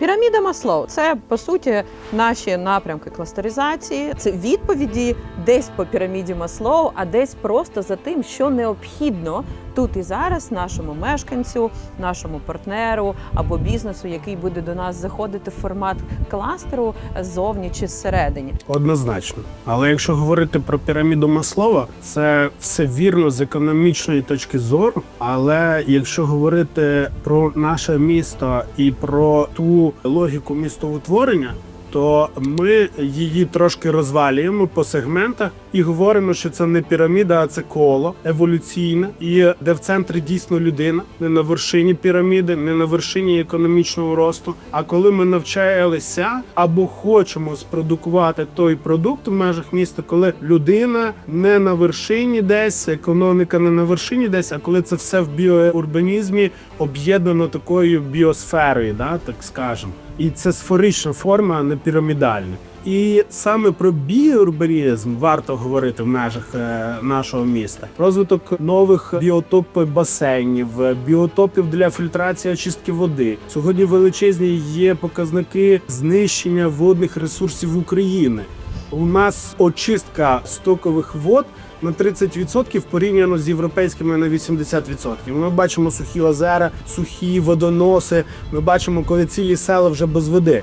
Піраміда Маслоу це по суті наші напрямки кластеризації. Це відповіді десь по піраміді Маслоу, а десь просто за тим, що необхідно тут і зараз нашому мешканцю, нашому партнеру або бізнесу, який буде до нас заходити в формат кластеру ззовні чи зсередині. Однозначно. Але якщо говорити про піраміду Маслова, це все вірно з економічної точки зору. Але якщо говорити про наше місто і про ту логіку містоутворення, то ми її трошки розвалюємо по сегментах і говоримо, що це не піраміда, а це коло еволюційне, і де в центрі дійсно людина, не на вершині піраміди, не на вершині економічного росту. А коли ми навчаємося або хочемо спродукувати той продукт в межах міста, коли людина не на вершині десь, економіка не на вершині десь, а коли це все в біоурбанізмі об'єднано такою біосферою, да, так скажемо. І це сферична форма, а не пірамідальна. І саме про біоурбанізм варто говорити в межах е, нашого міста. Розвиток нових біотопів басейнів, е, біотопів для фільтрації очистки води. Сьогодні величезні є показники знищення водних ресурсів України. У нас очистка стокових вод на 30% порівняно з європейськими на 80%. Ми бачимо сухі озера, сухі водоноси. Ми бачимо, коли цілі села вже без води.